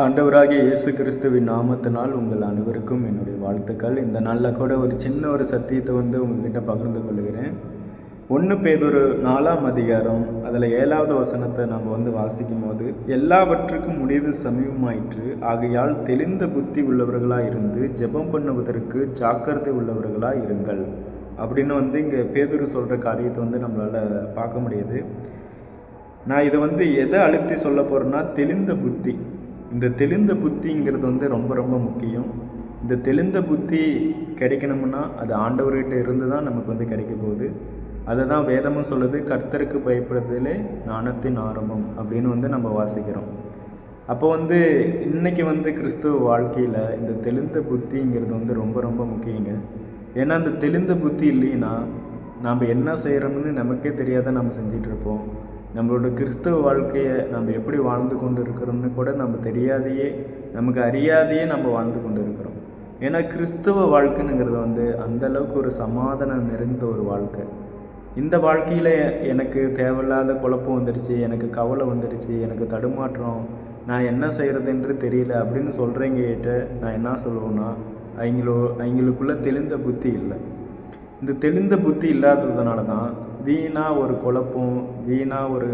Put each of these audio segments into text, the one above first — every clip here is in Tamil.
ஆண்டவராகிய இயேசு கிறிஸ்துவின் நாமத்தினால் உங்கள் அனைவருக்கும் என்னுடைய வாழ்த்துக்கள். இந்த நாளில் கூட ஒரு சின்ன ஒரு சத்தியத்தை வந்து உங்ககிட்ட பகிர்ந்து கொள்கிறேன். ஒன்று பேதொரு நாலாம் அதிகாரம் அதில் ஏழாவது வசனத்தை நம்ம வந்து வாசிக்கும் போது எல்லாவற்றுக்கும் முடிவு சமீபமாயிற்று ஆகையால் தெளிந்த புத்தி உள்ளவர்களாக இருந்து ஜெபம் பண்ணுவதற்கு ஜாக்கிரதை உள்ளவர்களாக இருங்கள். அப்படின்னு வந்து இங்கே பேதுரு சொல்கிற காரியத்தை வந்து நம்மளால் பார்க்க முடியுது. நான் இதை வந்து எதை அழுத்தி சொல்ல போகிறேன்னா தெளிந்த புத்தி. இந்த தெளிந்த புத்திங்கிறது வந்து ரொம்ப ரொம்ப முக்கியம். இந்த தெளிந்த புத்தி கிடைக்கணும்னா அது ஆண்டவர்கிட்ட இருந்து தான் நமக்கு வந்து கிடைக்க போகுது. அதை தான் வேதமும் சொல்லுது கர்த்தருக்கு பயப்படுறதுலே ஞானத்தின் ஆரம்பம் அப்படின்னு வந்து நம்ம வாசிக்கிறோம். அப்போ வந்து இன்னைக்கு வந்து கிறிஸ்துவ வாழ்க்கையில் இந்த தெளிந்த புத்திங்கிறது வந்து ரொம்ப ரொம்ப முக்கியங்க. ஏன்னா அந்த தெளிந்த புத்தி இல்லைன்னா நாம் என்ன செய்கிறோம்னு நமக்கே தெரியாத நம்ம செஞ்சிட்ருப்போம் நம்மளோட கிறிஸ்துவ வாழ்க்கையை நம்ம எப்படி வாழ்ந்து கொண்டு இருக்கிறோம்னு கூட நம்ம தெரியாதையே நமக்கு அறியாதையே நம்ம வாழ்ந்து கொண்டு இருக்கிறோம் ஏன்னா கிறிஸ்துவ வாழ்க்கைங்கிறது வந்து அந்த அளவுக்கு ஒரு சமாதானம் நிறைந்த ஒரு வாழ்க்கை. இந்த வாழ்க்கையில் எனக்கு தேவையில்லாத குழப்பம் வந்துருச்சு எனக்கு கவலை வந்துடுச்சு எனக்கு தடுமாற்றம் நான் என்ன செய்கிறதுன்று தெரியல அப்படின்னு சொல்கிறவங்ககிட்ட நான் என்ன சொல்லுவேன்னா அவங்களோ அவங்களுக்குள்ளே தெளிந்த புத்தி இல்லை. இந்த தெளிந்த புத்தி இல்லாததுனால தான் வீணாக ஒரு குழப்பம் வீணாக ஒரு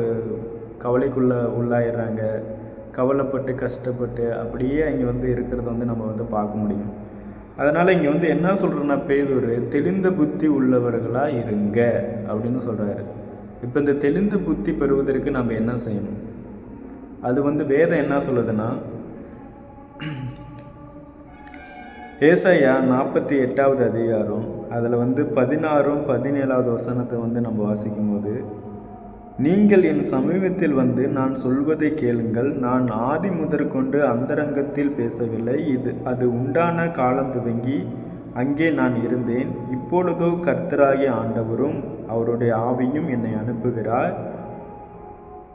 கவலைக்குள்ளே உள்ளாயிடுறாங்க. கவலைப்பட்டு கஷ்டப்பட்டு அப்படியே அங்கே வந்து இருக்கிறத வந்து நம்ம வந்து பார்க்க முடியும். அதனால் இங்கே வந்து என்ன சொல்கிறேன்னா பேதூர் தெளிந்த புத்தி உள்ளவர்களாக இருங்க அப்படின்னு சொல்கிறாரு இப்போ இந்த தெளிந்த புத்தி பெறுவதற்கு நம்ம என்ன செய்யணும்? அது வந்து வேதம் என்ன சொல்லுதுன்னா ஏசாயா நாற்பத்தி எட்டாவது அதிகாரம் அதில் வந்து பதினாறும் பதினேழாவது வசனத்தை வந்து நம்ம வாசிக்கும் போது நீங்கள் என் சமீபத்தில் வந்து நான் சொல்வதை கேளுங்கள். நான் ஆதி முதற்கொண்டு அந்தரங்கத்தில் பேசவில்லை. இது அது உண்டான காலம் துவங்கி அங்கே நான் இருந்தேன். இப்பொழுதோ கர்த்தராகிய ஆண்டவரும் அவருடைய ஆவியும் என்னை அனுப்புகிறார்.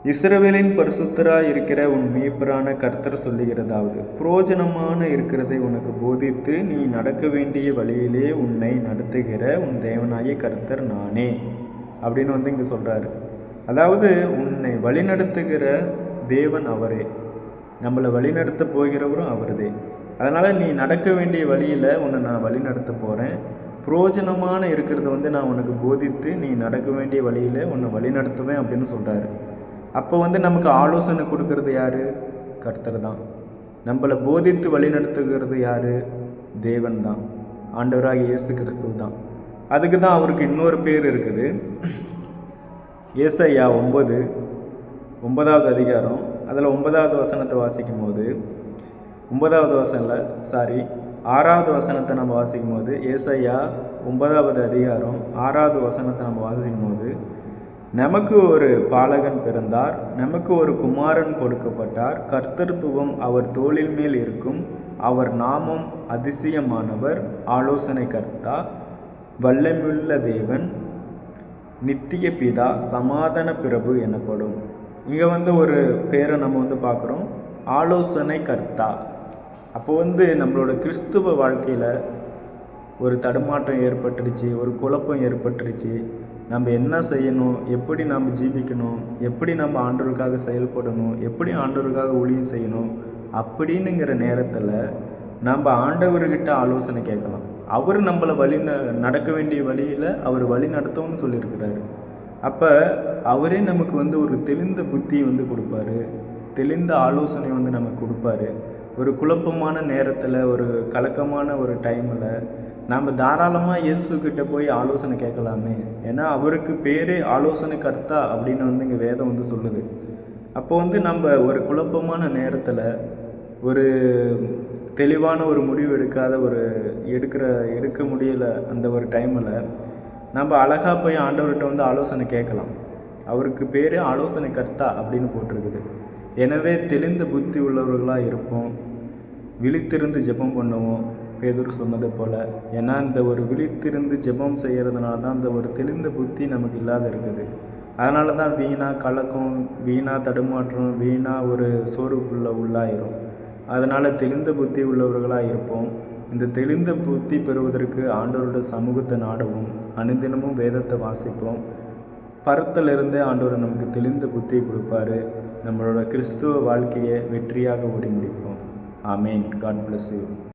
இஸ்ரவேலின் பரிசுத்தராய் இருக்கிற உன் மீப்பரான கர்த்தர் சொல்லுகிறதாவது புரோஜனமான இருக்கிறதை உனக்கு போதித்து நீ நடக்க வேண்டிய வழியிலே உன்னை நடத்துகிற உன் தேவனாய கர்த்தர் நானே. அப்படின்னு வந்து இங்கே சொல்கிறாரு அதாவது உன்னை வழிநடத்துகிற தேவன் அவரே. நம்மளை வழிநடத்த போகிறவரும் அவரதே. அதனால் நீ நடக்க வேண்டிய வழியில் உன்னை நான் வழிநடத்த போகிறேன் புரோஜனமான இருக்கிறத வந்து நான் உனக்கு போதித்து நீ நடக்க வேண்டிய வழியில் உன்னை வழிநடத்துவேன் அப்படின்னு சொல்கிறாரு அப்போ வந்து நமக்கு ஆலோசனை கொடுக்கறது யார்? கர்த்தர் தான். நம்மளை போதித்து வழிநடத்துகிறது யார்? தேவன் தான். ஆண்டவராக இயேசு கிறிஸ்துவ தான். அதுக்கு தான் அவருக்கு இன்னொரு பேர் இருக்குது. ஏசையா ஒம்பது ஒன்பதாவது அதிகாரம் அதில் ஒன்பதாவது வசனத்தை வாசிக்கும் போது ஒன்பதாவது வசனில் சாரி ஆறாவது வசனத்தை நம்ம வாசிக்கும் போது ஏசையா ஒன்பதாவது அதிகாரம் ஆறாவது வசனத்தை நம்ம வாசிக்கும் போது நமக்கு ஒரு பாலகன் பிறந்தார் நமக்கு ஒரு குமாரன் கொடுக்கப்பட்டார் கர்த்தர்த்துவம் அவர் தோளில் மேல் இருக்கும் அவர் நாமம் அதிசயமானவர் ஆலோசனை கர்த்தா வல்லமுள்ள தேவன் நித்திய பிதா சமாதான பிரபு எனப்படும். இங்கே வந்து ஒரு பேரை நம்ம வந்து பார்க்குறோம் ஆலோசனை கர்த்தா. அப்போ வந்து நம்மளோட கிறிஸ்துவ வாழ்க்கையில் ஒரு தடுமாற்றம் ஏற்பட்டுருச்சு ஒரு குழப்பம் ஏற்பட்டுருச்சு நம்ம என்ன செய்யணும் எப்படி நம்ம ஜீவிக்கணும் எப்படி நம்ம ஆண்டவருக்காக செயல்படணும் எப்படி ஆண்டவருக்காக ஊழியம் செய்யணும் அப்படின்னுங்கிற நேரத்தில் நம்ம ஆண்டவர்கிட்ட ஆலோசனை கேட்கலாம். அவர் நம்மளை வழி நடக்க வேண்டிய வழியில் அவர் வழி நடத்தவும்னு சொல்லியிருக்கிறாரு. அப்போ அவரே நமக்கு வந்து ஒரு தெளிந்த புத்தியை வந்து கொடுப்பாரு. தெளிந்த ஆலோசனை வந்து நமக்கு கொடுப்பாரு. ஒரு குழப்பமான நேரத்தில் ஒரு கலக்கமான ஒரு டைமில் நாம் தாராளமாக இயேசு கிட்ட போய் ஆலோசனை கேட்கலாமே. ஏன்னா அவருக்கு பேரே ஆலோசனை கர்த்தா அப்படின்னு வந்து இங்கே வேதம் வந்து சொல்லுது. அப்போ வந்து நம்ம ஒரு குழப்பமான நேரத்தில் ஒரு தெளிவான ஒரு முடிவு எடுக்காத ஒரு எடுக்கிற எடுக்க முடியல அந்த ஒரு டைமில் நம்ம அழகாக போய் ஆண்டவர்கிட்ட வந்து ஆலோசனை கேட்கலாம். அவருக்கு பேரே ஆலோசனை கர்த்தா அப்படின்னு போட்டிருக்குது. எனவே தெளிந்த புத்தி உள்ளவர்களாக இருப்போம். விழித்திருந்து ஜெபம் பண்ணுவோம். பேதூர் சொன்னது போல் ஏன்னா இந்த ஒரு விழித்திருந்து ஜெபம் செய்கிறதுனால தான் அந்த ஒரு தெளிந்த புத்தி நமக்கு இல்லாத இருக்குது. அதனால தான் வீணாக கலக்கம் வீணாக தடுமாற்றம் வீணாக ஒரு சோர்வுக்குள்ளே உள்ளாயிரும். அதனால் தெளிந்த புத்தி உள்ளவர்களாக இருப்போம். இந்த தெளிந்த புத்தி பெறுவதற்கு ஆண்டோரோட சமூகத்தை நாடவும். அனுதினமும் வேதத்தை வாசிப்போம். பரத்திலிருந்தே ஆண்டவர் நமக்கு தெளிந்த புத்தியை கொடுப்பாரு. நம்மளோட கிறிஸ்துவ வாழ்க்கையை வெற்றியாக ஓடி முடிப்போம். ஆமேன். God bless you